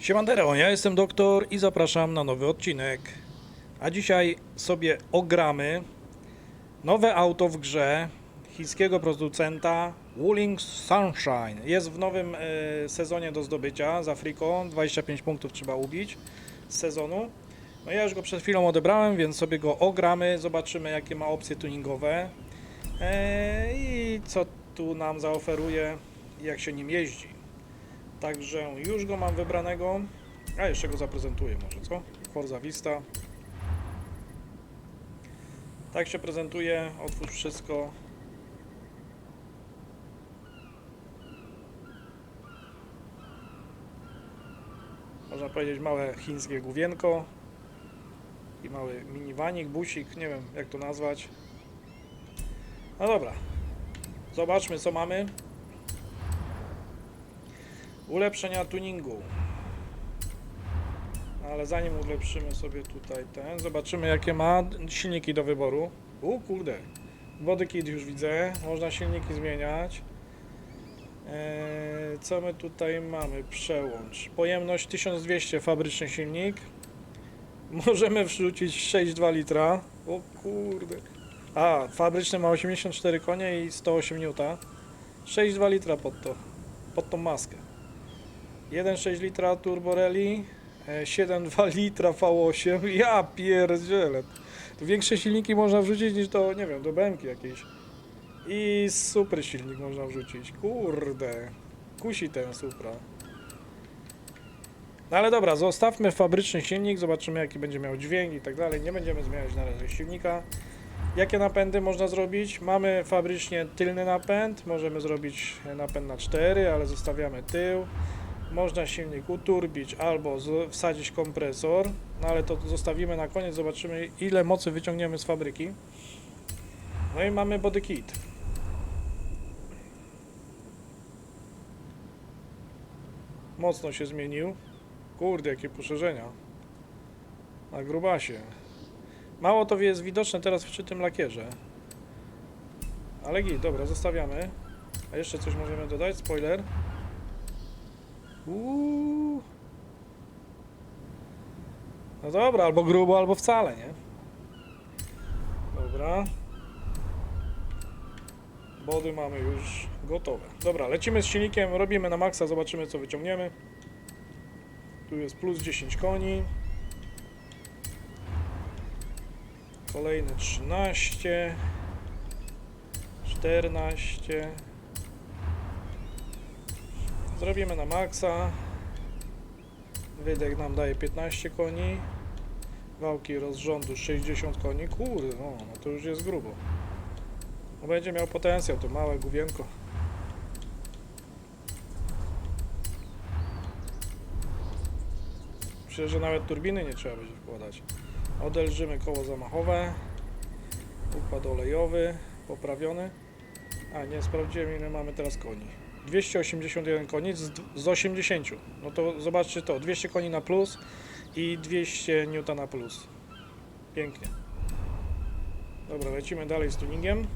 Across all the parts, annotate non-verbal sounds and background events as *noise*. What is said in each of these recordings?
Siemandero, ja jestem doktor i zapraszam na nowy odcinek. A dzisiaj sobie ogramy nowe auto w grze chińskiego producenta Wuling Sunshine. Jest w nowym e, sezonie do zdobycia z Afriką. 25 punktów trzeba ubić z sezonu. No ja już go przed chwilą odebrałem, więc sobie go ogramy, zobaczymy jakie ma opcje tuningowe e, i co tu nam zaoferuje i jak się nim jeździ. Także już go mam wybranego. A jeszcze go zaprezentuję może, co? Forza Vista. Tak się prezentuje. Otwórz wszystko. Można powiedzieć małe chińskie główienko. I mały miniwanik, busik, nie wiem jak to nazwać. No dobra. Zobaczmy co mamy. Ulepszenia tuningu. Ale zanim ulepszymy sobie tutaj ten, zobaczymy jakie ma silniki do wyboru. U kurde, body kit już widzę, można silniki zmieniać. Eee, co my tutaj mamy? Przełącz. Pojemność 1200, fabryczny silnik. Możemy wrzucić 6,2 litra. O kurde. A, fabryczny ma 84 konie i 108 N. 6,2 litra pod to, pod tą maskę. 1,6 litra Turbo Rally, e, 7,2 *laughs* litra V8. Ja pierdzielę. Tu większe silniki można wrzucić niż do, nie wiem, do BMK jakiejś. I super silnik można wrzucić. Kurde. Kusi ten Supra. No ale dobra, zostawmy fabryczny silnik, zobaczymy jaki będzie miał dźwięk i tak dalej. Nie będziemy zmieniać na razie silnika. Jakie napędy można zrobić? Mamy fabrycznie tylny napęd, możemy zrobić napęd na 4, ale zostawiamy tył. Można silnik uturbić albo wsadzić kompresor, no ale to zostawimy na koniec, zobaczymy ile mocy wyciągniemy z fabryki. No i mamy body kit. Mocno się zmienił. Kurde, jakie poszerzenia. Na grubasie. Mało to jest widoczne teraz przy tym lakierze. Ale git, dobra, zostawiamy. A jeszcze coś możemy dodać? Spoiler. Uuu. No dobra, albo grubo, albo wcale, nie? Dobra. Body mamy już gotowe. Dobra, lecimy z silnikiem, robimy na maksa, zobaczymy co wyciągniemy. Tu jest plus 10 koni. Kolejne 13. 14. Zrobimy na maksa. Wydech nam daje 15 koni. Wałki rozrządu 60 koni. Kurde, no, no to już jest grubo. No będzie miał potencjał, to małe główienko. Myślę, że nawet turbiny nie trzeba będzie wkładać. Odelżymy koło zamachowe. Układ olejowy poprawiony. A nie, sprawdziłem ile mamy teraz koni. 281 koni z, z 80. No to zobaczcie to, 200 koni na plus i 200 N na plus. Pięknie. Dobra, lecimy dalej z tuningiem.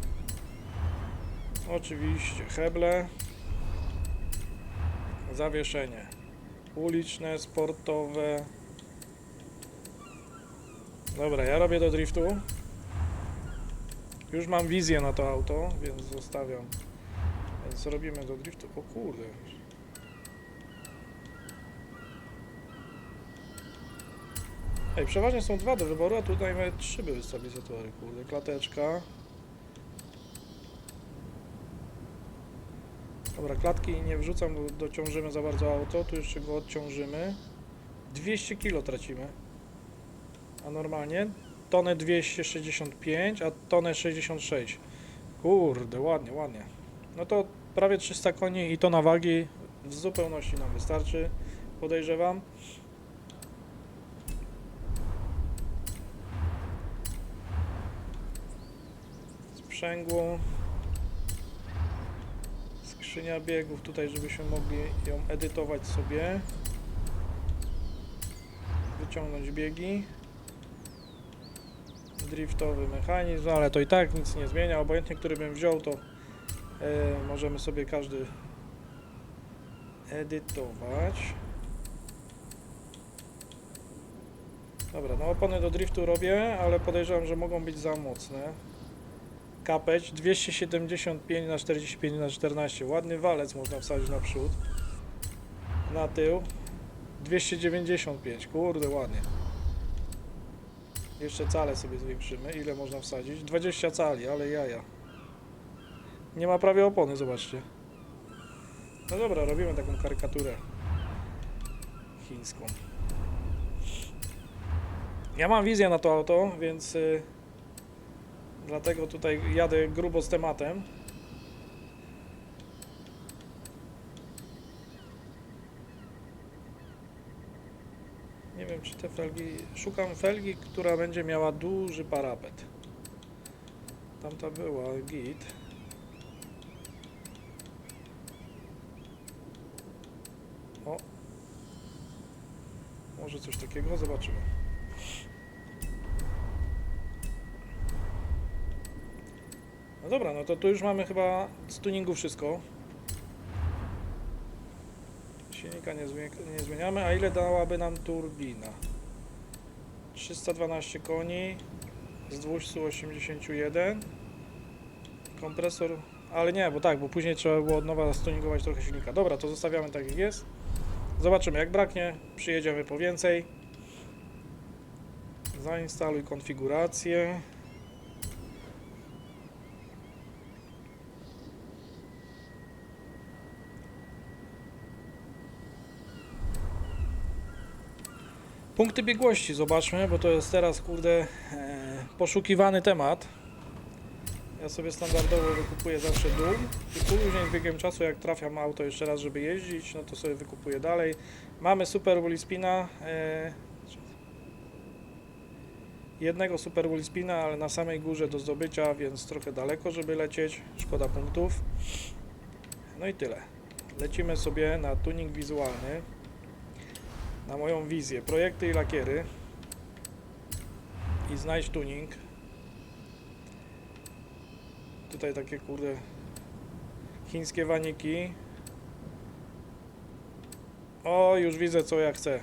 Oczywiście heble. Zawieszenie. Uliczne, sportowe. Dobra, ja robię do driftu. Już mam wizję na to auto, więc zostawiam. Więc robimy do driftu. O kurde. Ej, przeważnie są dwa do wyboru, a tutaj mamy trzy były stabilizatory, kurde. Klateczka. Dobra, klatki nie wrzucam, bo dociążymy za bardzo auto. Tu jeszcze go odciążymy. 200 kg tracimy. A normalnie tonę 265, a tonę 66. Kurde, ładnie, ładnie. No to prawie 300 koni i tona wagi w zupełności nam wystarczy, podejrzewam. Sprzęgło. Skrzynia biegów tutaj, żebyśmy mogli ją edytować sobie. Wyciągnąć biegi driftowy mechanizm, ale to i tak nic nie zmienia. Obojętnie, który bym wziął, to możemy sobie każdy edytować. Dobra, no opony do driftu robię, ale podejrzewam, że mogą być za mocne. Kapeć 275 na 45 na 14. Ładny walec można wsadzić na przód. Na tył 295. Kurde, ładnie. Jeszcze cale sobie zwiększymy. Ile można wsadzić? 20 cali, ale jaja. Nie ma prawie opony, zobaczcie. No dobra, robimy taką karykaturę chińską. Ja mam wizję na to auto, więc y, dlatego tutaj jadę grubo z tematem. Nie wiem, czy te felgi. Szukam felgi, która będzie miała duży parapet. Tamta była git. O. Może coś takiego? Zobaczymy. No dobra, no to tu już mamy chyba z tuningu wszystko. Silnika nie, nie zmieniamy, a ile dałaby nam turbina? 312 koni z 281 kompresor, ale nie, bo tak, bo później trzeba było od nowa stuningować trochę silnika. Dobra, to zostawiamy tak jak jest. Zobaczymy jak braknie, przyjedziemy po więcej. Zainstaluj konfigurację. Punkty biegłości zobaczmy, bo to jest teraz, kurde, e, poszukiwany temat. Ja sobie standardowo wykupuję zawsze dół i później biegiem czasu, jak trafiam auto jeszcze raz, żeby jeździć, no to sobie wykupuję dalej. Mamy Super Woolly Spina. E, jednego Super Woolly Spina, ale na samej górze do zdobycia, więc trochę daleko, żeby lecieć. Szkoda punktów. No i tyle. Lecimy sobie na tuning wizualny na moją wizję. Projekty i lakiery. I znajdź tuning. Tutaj takie kurde chińskie waniki. O, już widzę co ja chcę.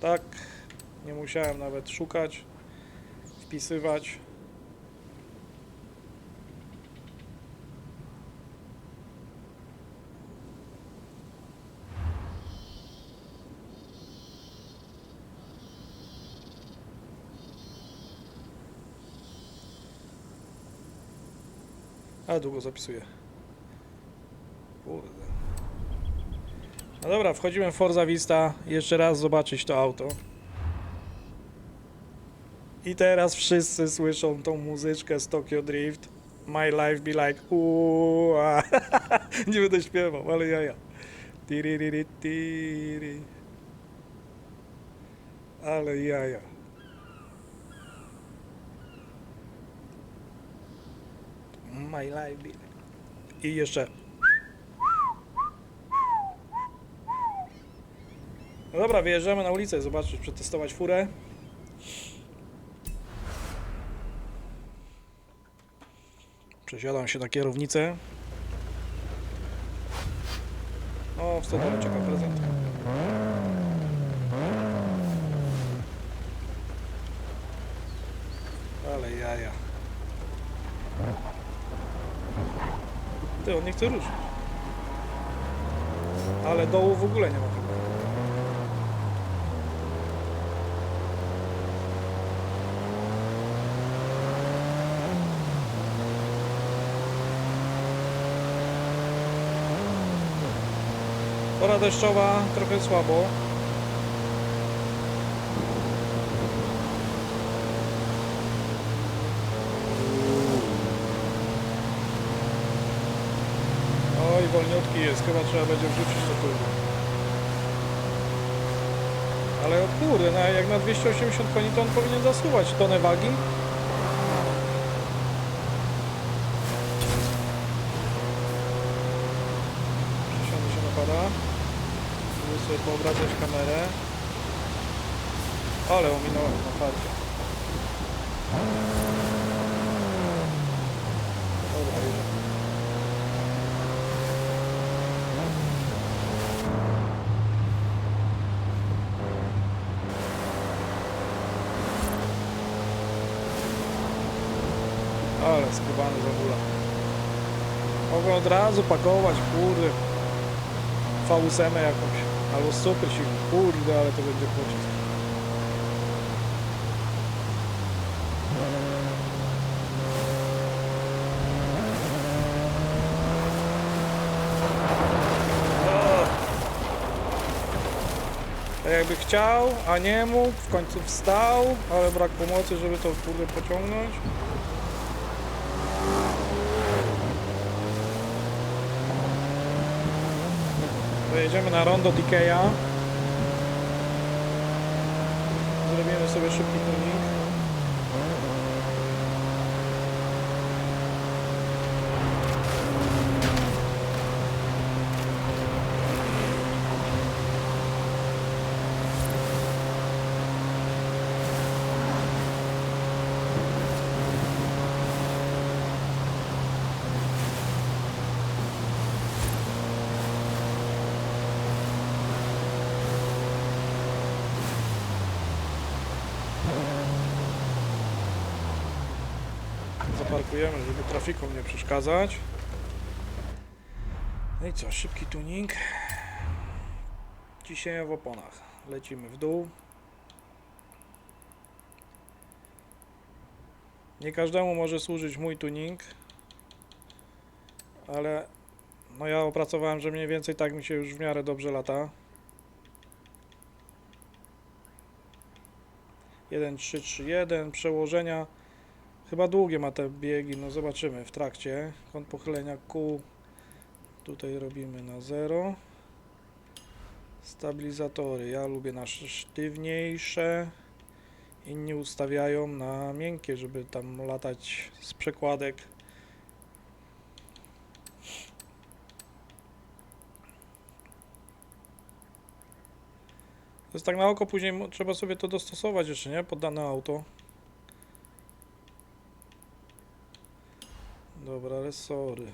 Tak, nie musiałem nawet szukać, wpisywać. Ale długo zapisuję. Kurde. No dobra, wchodzimy w Forza Vista. Jeszcze raz zobaczyć to auto. I teraz wszyscy słyszą tą muzyczkę z Tokyo Drift. My life be like. *laughs* Nie będę śpiewał, ale jaja. Tiriri, tiri. Ale jaja. My life I jeszcze. No dobra, wyjeżdżamy na ulicę, zobaczyć, przetestować furę. Przesiadam się na kierownicę. O, wstępnie czekam prezent. Ale jaja. Ty, on nie chce ruszyć. Ale dołu w ogóle nie ma. Pora deszczowa, trochę słabo. Wolniutki jest, chyba trzeba będzie wrzucić do tyłu. Ale o kurde, na, jak na 280 koni to on powinien zasuwać tonę wagi. Przysiądę się napada. Spróbuję sobie poobracać kamerę. Ale ominąłem na farcie. Ale skubany za mula. Mogę od razu pakować, kurde. V8 jakąś. Albo super silnik. Kurde, ale to będzie pocisk. Tak jakby chciał, a nie mógł, w końcu wstał, ale brak pomocy, żeby to kurde pociągnąć. Pojedziemy na rondo Dikeya. Zrobimy sobie szybki tuning. Zaparkujemy, żeby trafikom nie przeszkadzać. No i co, szybki tuning. Ciśnienie w oponach. Lecimy w dół. Nie każdemu może służyć mój tuning, ale no ja opracowałem, że mniej więcej tak mi się już w miarę dobrze lata. 1, 3, 3, 1, przełożenia. Chyba długie ma te biegi, no zobaczymy w trakcie. Kąt pochylenia Q tutaj robimy na 0. Stabilizatory, ja lubię nasze sztywniejsze. Inni ustawiają na miękkie, żeby tam latać z przekładek. To jest tak na oko, później trzeba sobie to dostosować jeszcze, nie? Pod dane auto. Dobra, resory.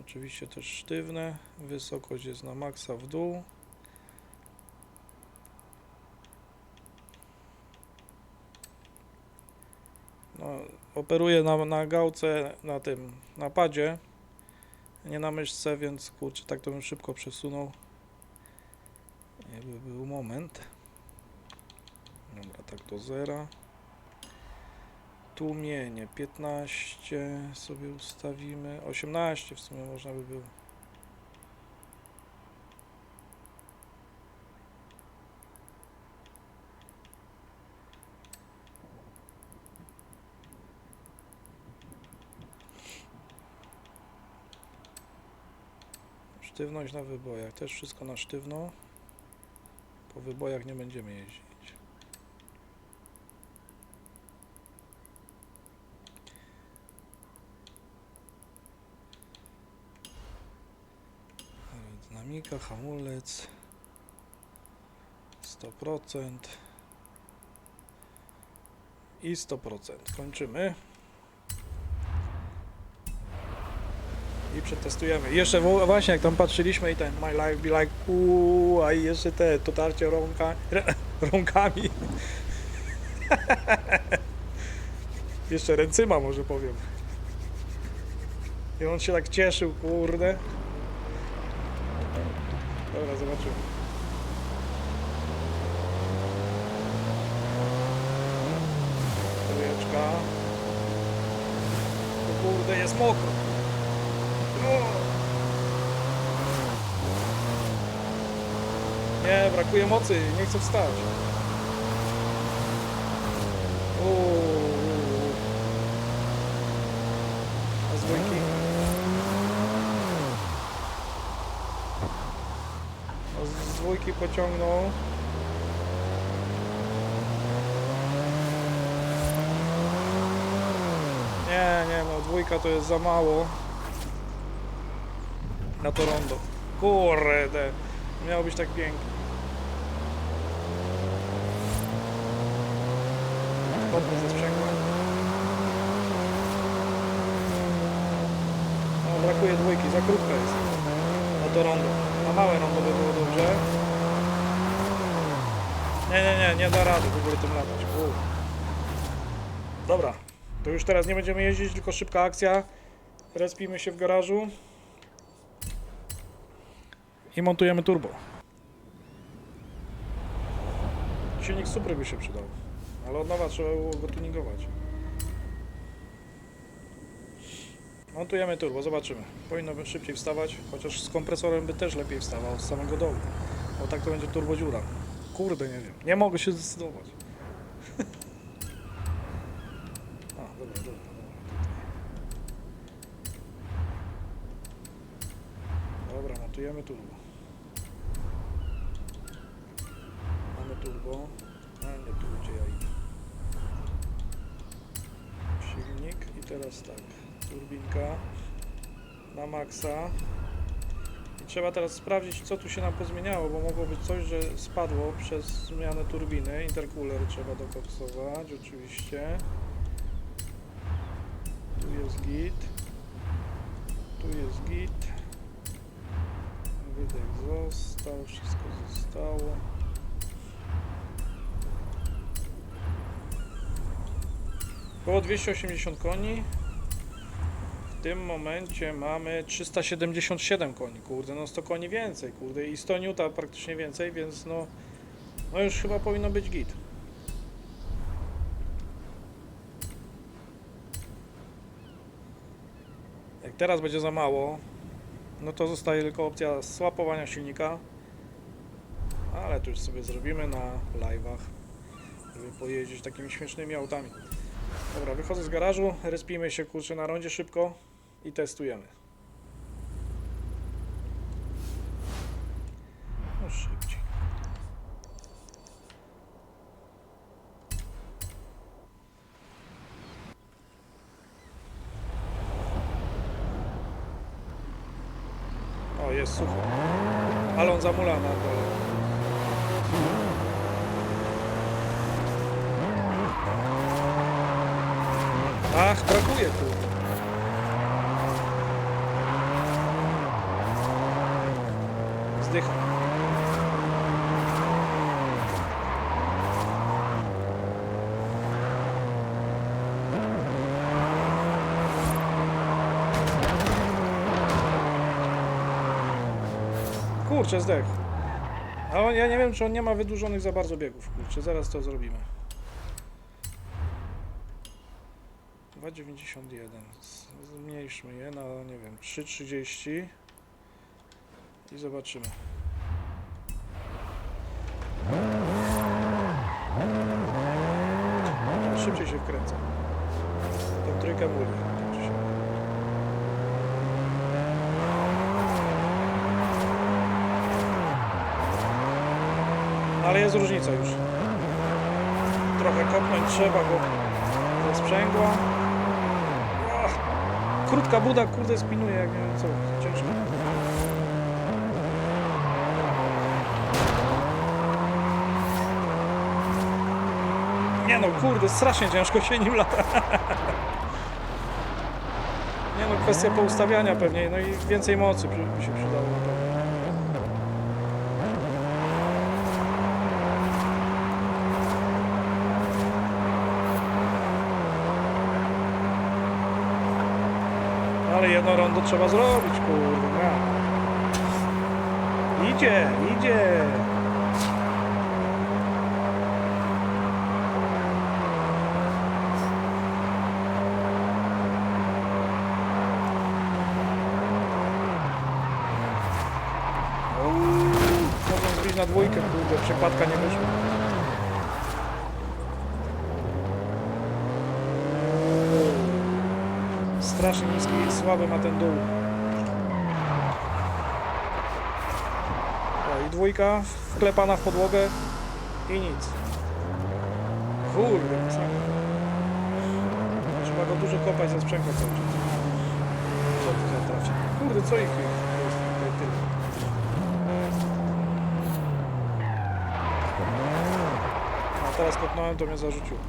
Oczywiście też sztywne. Wysokość jest na maksa w dół. No, operuję na, na gałce, na tym, na padzie, nie na myszce, więc kurczę, tak to bym szybko przesunął. Jakby był moment. Dobra, tak do zera. Tłumienie 15 sobie ustawimy. 18 w sumie można by było. Sztywność na wybojach. Też wszystko na sztywno. Po wybojach nie będziemy jeździć. Aerodynamika, hamulec 100% i 100%. Kończymy. I przetestujemy. Jeszcze właśnie jak tam patrzyliśmy i ten My Life Be Like uuu, a i jeszcze te dotarcie rąka, *laughs* rąkami. *laughs* jeszcze ręcyma może powiem. I on się tak cieszył, kurde. Dobra, zobaczymy. Trójeczka. O kurde, jest mokro. O! Nie, brakuje mocy, nie chcę wstać. Dwójki pociągnął. Nie, nie, no dwójka to jest za mało. Na to rondo. Kurde, miało być tak pięknie. Pompę ze sprzęgłem. No, brakuje dwójki, za krótka jest. Na to rondo. Na małe rondo by było dobrze. Nie, nie, nie, nie da rady w ogóle tym latać. U. Dobra, To już teraz nie będziemy jeździć, tylko szybka akcja. Respimy się w garażu. I montujemy turbo. Silnik Supry by się przydał. Ale od nowa trzeba było go tuningować. Montujemy turbo, zobaczymy. Powinno szybciej wstawać, chociaż z kompresorem by też lepiej wstawał z samego dołu. Bo tak to będzie turbo dziura. Kurde, nie wiem. Nie mogę się zdecydować. *laughs* A, dobra, dobra, dobra. Montujemy turbo. Mamy turbo. A nie tu, gdzie ja idę. Silnik i teraz tak. Turbinka na maksa. Trzeba teraz sprawdzić, co tu się nam pozmieniało, bo mogło być coś, że spadło przez zmianę turbiny. Intercooler trzeba dokoksować, oczywiście. Tu jest git. Tu jest git. Wydech został, wszystko zostało. Około 280 koni. Tym momencie mamy 377 koni, kurde, no 100 koni więcej, kurde, i 100 niuta praktycznie więcej, więc no, no już chyba powinno być git. Jak teraz będzie za mało, no to zostaje tylko opcja słapowania silnika, ale to już sobie zrobimy na live'ach, żeby pojeździć takimi śmiesznymi autami. Dobra, wychodzę z garażu, respimy się kurczę na rondzie szybko i testujemy. No szybciej. O, jest sucho. Ale on zamula na dole. Ach, brakuje tu. Kurczę, zdech. A on, ja nie wiem, czy on nie ma wydłużonych za bardzo biegów. Kurczę, zaraz to zrobimy. 2,91. Z- Zmniejszmy je na, nie wiem, 3,30 i zobaczymy. Szybciej się wkręca. Tą trójkę muli. tak czy siak. Ale jest różnica już. Trochę kopnąć trzeba, bo ze sprzęgła. Ach, Krótka buda, kurde, spinuje, jak nie wiem co. Ciężko. Nie no, kurde, strasznie ciężko się nim lata. *laughs* Nie no, kwestia poustawiania pewnie, no i więcej mocy by się przydało na pewno. Jedno rondo trzeba zrobić, no. Idzie, idzie. Uuu, Mogą zbić na dwójkę, kurde, przekładka nie wyszła. Strasznie niski i słaby ma ten dół. I dwójka wklepana w podłogę i nic. Kurde. Trzeba go dużo kopać ze sprzęgła cały czas. Co to za tracie? Kurde, co ich jest? A teraz kopnąłem, to mnie zarzuciło.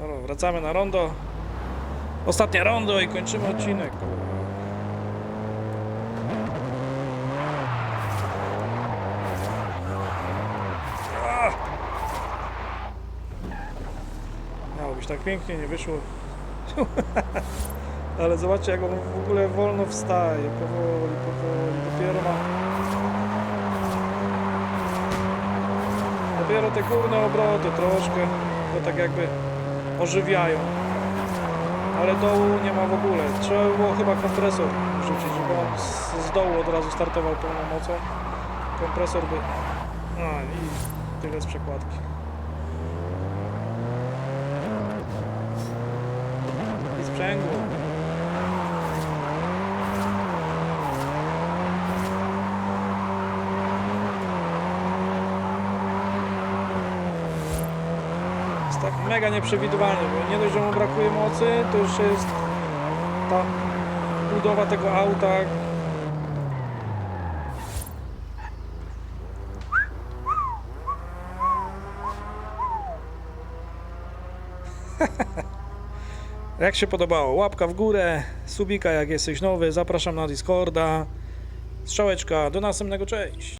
Dobra, wracamy na rondo. Ostatnie rondo i kończymy odcinek. Ah! tak pięknie nie wyszło. *laughs* Ale zobaczcie jak on w ogóle wolno wstaje, powoli, powoli, dopiero ma... Dopiero te górne obroty troszkę go tak jakby ożywiają. Ale dołu nie ma w ogóle. Trzeba by było chyba kompresor rzucić, żeby on z, z dołu od razu startował pełną mocą. Kompresor by... No i tyle z przekładki. I sprzęgło. Tak mega nieprzewidywalnie, bo nie dość, że mu brakuje mocy, to jeszcze jest ta budowa tego auta. *laughs* Jak się podobało? Łapka w górę, subika jak jesteś nowy, zapraszam na Discorda, strzałeczka, do następnego, cześć!